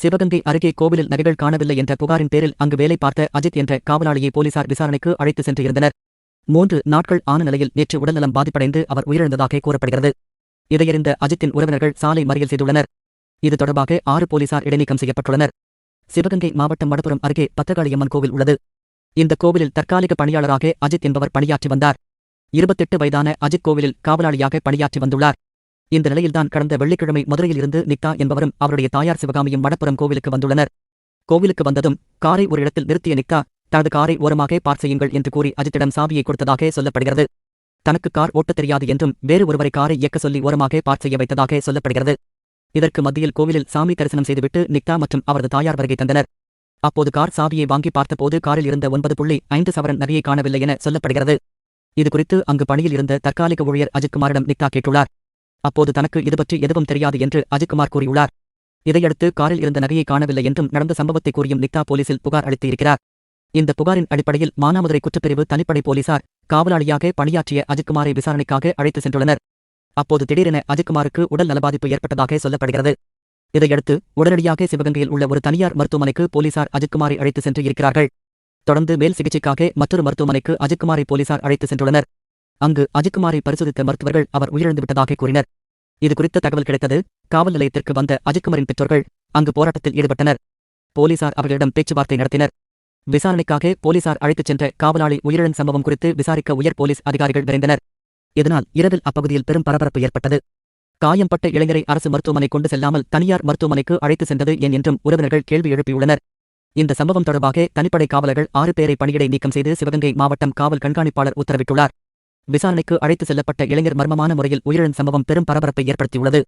சிவகங்கை அருகே கோவிலில் நகைகள் காணவில்லை என்ற புகாரின் பேரில் அங்கு வேலை பார்த்த அஜித் என்ற காவலாளியை போலீசார் விசாரணைக்கு அழைத்து சென்றிருந்தனர். மூன்று நாட்கள் ஆன நிலையில் நேற்று உடல்நலம் பாதிப்படைந்து அவர் உயிரிழந்ததாக கூறப்படுகிறது. இதையறிந்த அஜித்தின் உறவினர்கள் சாலை மறியல் செய்துள்ளனர். இது தொடர்பாக ஆறு போலீசார் இடைநீக்கம் செய்யப்பட்டுள்ளனர். சிவகங்கை மாவட்டம் மடப்புரம் அருகே பத்தகாளியம்மன் கோவில் உள்ளது. இந்த கோவிலில் தற்காலிக பணியாளராக அஜித் என்பவர் பணியாற்றி வந்தார். இருபத்தெட்டு வயதான அஜித் கோவிலில் காவலாளியாக பணியாற்றி வந்துள்ளார். இந்த நிலையில்தான் கடந்த வெள்ளிக்கிழமை மதுரையில் இருந்து நிக்தா என்பவரும் அவருடைய தாயார் சிவகாமியும் வடப்புறம் கோவிலுக்கு வந்துள்ளனர். கோவிலுக்கு வந்ததும் காரை ஒரு இடத்தில் நிறுத்திய நிக்தா தனது காரை ஓரமாக பார்க் செய்யுங்கள் என்று கூறி அஜித்திடம் சாவியை கொடுத்ததாக சொல்லப்படுகிறது. தனக்கு கார் ஓட்டத் தெரியாது என்றும் வேறு ஒருவரை காரை இயக்க சொல்லி ஓரமாக பார்க் செய்ய வைத்ததாக சொல்லப்படுகிறது. இதற்கு மத்தியில் கோவிலில் சாமி தரிசனம் செய்துவிட்டு நிக்தா மற்றும் அவரது தாயார் வருகை தந்தனர். அப்போது கார் சாவியை வாங்கி பார்த்தபோது காரில் இருந்த ஒன்பது புள்ளி ஐந்து சவரன் நகையை காணவில்லை என சொல்லப்படுகிறது. இதுகுறித்து அங்கு பணியில் இருந்த தற்காலிக ஊழியர் அஜித்குமாரிடம் நிக்தா கேட்டுள்ளார். அப்போது தனக்கு இதுபற்றி எதுவும் தெரியாது என்று அஜித்குமார் கூறியுள்ளார். இதையடுத்து காரில் இருந்த நகையை காணவில்லை என்றும் நடந்த சம்பவத்தை கூறியும் நிக்தா போலீசில் புகார் அளித்திருக்கிறார். இந்த புகாரின் அடிப்படையில் மானாமதுரை குற்றப்பிரிவு தனிப்படை போலீசார் காவலாளியாக பணியாற்றிய அஜித்குமாரை விசாரணைக்காக அழைத்து சென்றுள்ளனர். அப்போது திடீரென அஜித்குமாருக்கு உடல் நலபாதிப்பு ஏற்பட்டதாக சொல்லப்படுகிறது. இதையடுத்து உடனடியாக சிவகங்கையில் உள்ள ஒரு தனியார் மருத்துவமனைக்கு போலீசார் அஜித்குமாரை அழைத்து சென்று இருக்கிறார்கள். தொடர்ந்து மேல் சிகிச்சைக்காக மற்றொரு மருத்துவமனைக்கு அஜித்குமாரை போலீசார் அழைத்து சென்றுள்ளனர். அங்கு அஜித்குமாரை பரிசோதித்த மருத்துவர்கள் அவர் உயிரிழந்து விட்டதாக கூறினர். இதுகுறித்த தகவல் கிடைத்தது காவல் நிலையத்திற்கு வந்த அஜித்குமாரின் பெற்றோர்கள் அங்கு போராட்டத்தில் ஈடுபட்டனர். போலீசார் அவர்களிடம் பேச்சுவார்த்தை நடத்தினர். விசாரணைக்காக போலீசார் அழைத்துச் சென்ற காவலாளி உயிரிழந்த சம்பவம் குறித்து விசாரிக்க உயர் போலீஸ் அதிகாரிகள் விரைந்தனர். இதனால் இரவில் அப்பகுதியில் பெரும் பரபரப்பு ஏற்பட்டது. காயம்பட்ட இளைஞரை அரசு மருத்துவமனை கொண்டு செல்லாமல் தனியார் மருத்துவமனைக்கு அழைத்து சென்றது ஏன் என்றும் உறவினர்கள் கேள்வி எழுப்பியுள்ளனர். இந்த சம்பவம் தொடர்பாக தனிப்படை காவலர்கள் ஆறு பேரை பணியிடை நீக்கம் செய்து சிவகங்கை மாவட்டம் காவல் கண்காணிப்பாளர் உத்தரவிட்டுள்ளார். விசாரணைக்கு அழைத்து செல்லப்பட்ட இளைஞர் மர்மமான முறையில் உயிரிழந்த சம்பவம் பெரும் பரபரப்பை ஏற்படுத்தியுள்ளது.